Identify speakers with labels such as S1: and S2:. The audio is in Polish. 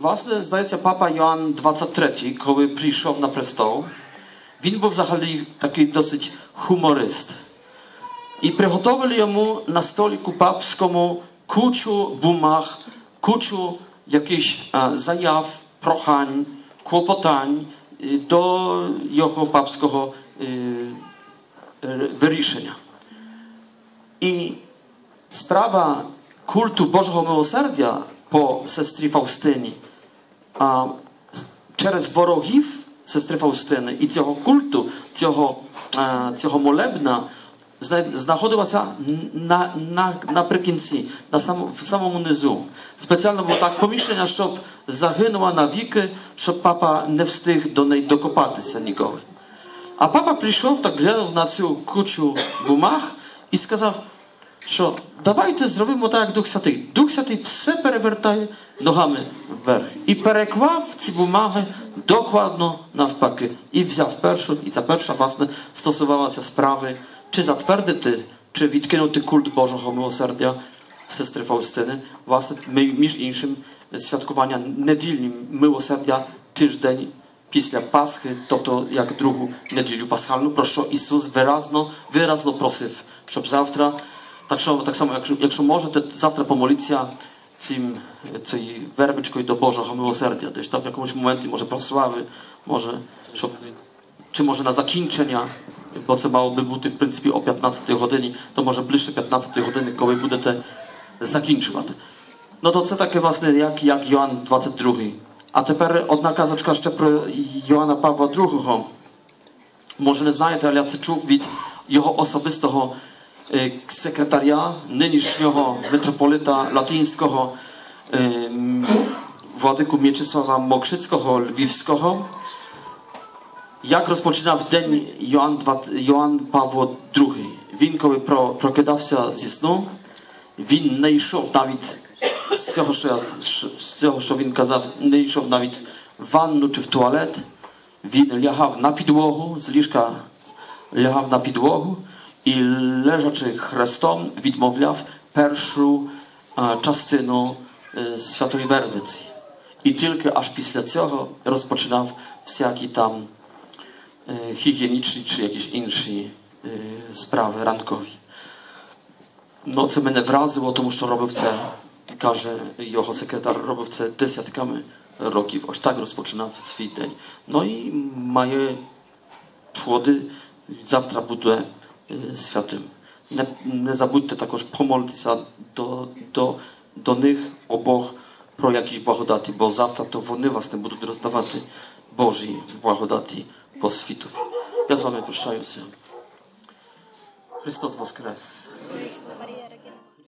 S1: Właśnie zdaje papa Joan 23, kiedy przyszedł na престол, on był zachodni taki dosyć humoryst. I przygotowali mu na stoliku papskomu kuczu bumach, kuczu jakichś e, zajaw, prochań, kłopotań e, do jego papskiego e, wyrzeszenia. I sprawa kultu Bożego Miłosierdzia po sestry Faustyni, a через ворогів сестри Фаустини і цього культу, цього, е, цього молебна знаходилася на, на, наприкінці, на самому, в самому низу. Спеціально було так поміщення, щоб загинула навіки, щоб папа не встиг до неї докопатися ніколи. А папа прийшов, так глянув на цю кучу бумаг і сказав, що давайте зробимо так, як Дух Святий. Дух Святий все перевертає ногами вверх. І переклав ці бумаги докладно навпаки. І взяв першу, і ця перша, власне, стосувалася справи, чи затвердити, чи відкинути культ Божого милосердя сестри Фауstyny, власне, між іншим, святкування недільні милосердя тиждень після Пасхи, тобто як другу неділю пасхальну, про що Ісус виразно, виразно просив, щоб завтра tak, że, tak samo, jak, jak że może, to zawsze pomolicja tym, tej werbyczkoj do Bożego miłosierdzia. To jest tam w jakimś momencie, może prosławy, może, tak. czy, może na zakończenia, bo co małoby buty w pryncypie o 15 godziny, to może bliższe 15 godziny, kiedy będę te zakończywać. No to co takie właśnie, jak, jak Joan 22. A teraz od nakazaczka jeszcze pro Joana Pawła II. Może nie znajecie, ale ja czuł od jego osobistego Y, sekretaria, nynieszniowo metropolita latyńskiego y, Władyku Mieczysława Mokrzyckiego Lwiwskiego. Jak rozpoczyna w dzień Joan, Joan Pawło II? Winkowy pro, prokedawca z snu, win najszow nawet z tego, co, ja, z tego, co win kazał, najszow nawet wannu czy w toalet, win ljechał na podłogu, z liszka ljechał na podłogu, i leżaczy chrestom, widmowliaw, perszu, czastynu y, światowej werwycji. I tylko aż pisle cego rozpoczynał wsiaki tam y, higieniczny czy jakieś inne y, sprawy rankowi. No, co mnie wrażyło, to muszę robił co każe jego sekretar, robił dziesiątkami roków. Oż tak rozpoczynał swój dzień. No i moje płody, zawtra buduję Świętym. Nie, nie zapomnijcie także pomodlić do, do, do nich obok pro jakiś błahodaty, bo zawsze to one was nie będą rozdawać Boży błahodaty po świtów. Ja z wami proszę się. Chrystus Woskres. Chrystus.